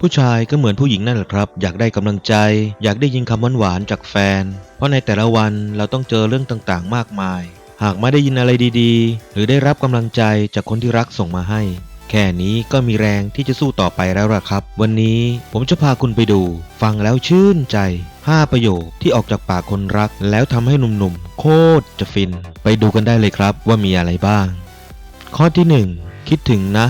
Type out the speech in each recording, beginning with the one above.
ผู้ชายก็เหมือนผู้หญิงนั่นแหละครับ อยากได้กำลังใจ อยากได้ยินคำหวานๆจากแฟน เพราะในแต่ละวันเราต้องเจอเรื่องต่างๆ มากมาย หากไม่ได้ยินอะไรดีๆ หรือได้รับกำลังใจจากคนที่รักส่งมาให้ แค่นี้ก็มีแรงที่จะสู้ต่อไปแล้วล่ะครับ วันนี้ผมจะพาคุณไปดู ฟังแล้วชื่นใจ 5 ประโยคที่ออกจากปากคนรัก แล้วทำให้หนุ่มๆ โคตรจะฟิน ไปดูกันได้เลยครับว่ามีอะไรบ้าง ข้อที่ 1 คิดถึงนะ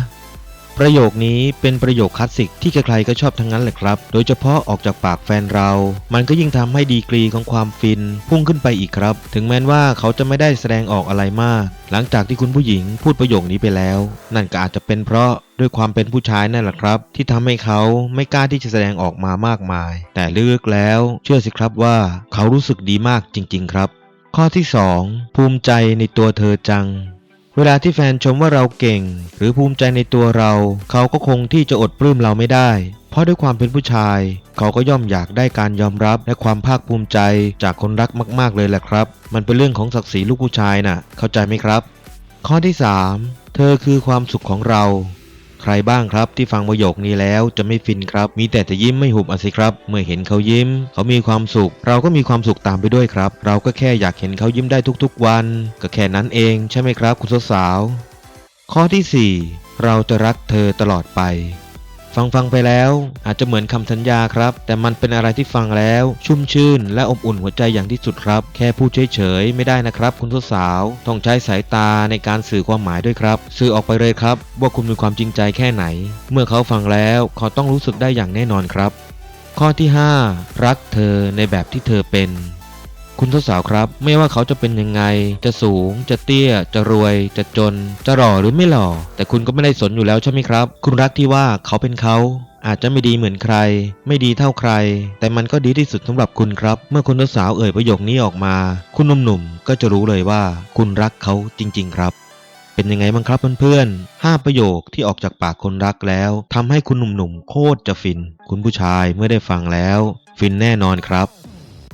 ประโยคนี้เป็นประโยคคลาสสิกที่ใครๆก็ชอบทั้งนั้นแหละครับ โดยเฉพาะออกจากปากแฟนเรา มันก็ยิ่งทำให้ดีกรีของความฟิน พุ่งขึ้นไปอีกครับ ถึงแม้ว่าเขาจะไม่ได้แสดงออกอะไรมาก หลังจากที่คุณผู้หญิงพูดประโยคนี้ไปแล้ว นั่นก็อาจจะเป็นเพราะด้วยความเป็นผู้ชายนั่นแหละครับ ที่ทำให้เขาไม่กล้าที่จะแสดงออกมามากมาย แต่ลึกๆแล้ว เชื่อสิครับว่าเขารู้สึกดีมากจริง ๆ ครับ ข้อที่ 2 ภูมิใจในตัวเธอจัง เวลาที่แฟนชมว่าเราเก่ง หรือภูมิใจในตัวเรา เขาก็คงที่จะอดปลื้มเราไม่ได้ เพราะด้วยความเป็นผู้ชาย เขาก็ย่อมอยากได้การยอมรับและความภาคภูมิใจจากคนรักมาก ๆ เลยแหละครับ มันเป็นเรื่องของศักดิ์ศรีลูกผู้ชายน่ะ เข้าใจไหมครับ ข้อที่ 3 เธอคือความสุขของเรา ใครบ้างครับที่ฟังประโยคนี้แล้วจะไม่ฟินครับ มีแต่จะยิ้มไม่หุบอะสิครับ เมื่อเห็นเขายิ้ม เขามีความสุข เราก็มีความสุขตามไปด้วยครับ เราก็แค่อยากเห็นเขายิ้มได้ทุกๆวัน ก็แค่นั้นเองใช่ไหมครับ คุณสาว ข้อทีสี่4 เราจะรักเธอตลอดไป ฟังฟังๆไปแล้ว อาจจะเหมือนคำสัญญาครับ แต่มันเป็นอะไรที่ฟังแล้ว ชุ่มชื่น และอบอุ่นหัวใจอย่างที่สุดครับ แค่พูดเฉยๆไม่ได้นะครับ คุณสาวต้องใช้สายตาในการสื่อความหมายด้วยครับ สื่อออกไปเลยครับ ว่าคุณมีความจริงใจแค่ไหน เมื่อเขาฟังแล้วเขาต้องรู้สึกได้อย่างแน่นอนครับ ข้อที่ 5 รักเธอในแบบที่เธอเป็น คุณสาวๆครับ ไม่ว่าเขาจะเป็นยังไง จะสูง จะเตี้ย จะรวย จะจน จะหล่อหรือไม่หล่อ แต่คุณก็ไม่ได้สนอยู่แล้วใช่ไหมครับ คุณรักที่ว่าเขาเป็นเขาอาจจะไม่ดีเหมือนใคร ไม่ดีเท่าใคร แต่มันก็ดีที่สุดสำหรับคุณครับ เมื่อคุณสาวเอ่ยประโยคนี้ออกมา คุณหนุ่มๆก็จะรู้เลยว่า คุณรักเขาจริง ๆ ครับ เป็นยังไงบ้างครับเพื่อนๆ5ประโยคที่ออกจากปากคนรักแล้วทำให้คุณหนุ่มๆโคตรจะฟิน คุณผู้ชายเมื่อได้ฟังแล้ว ฟินแน่นอนครับ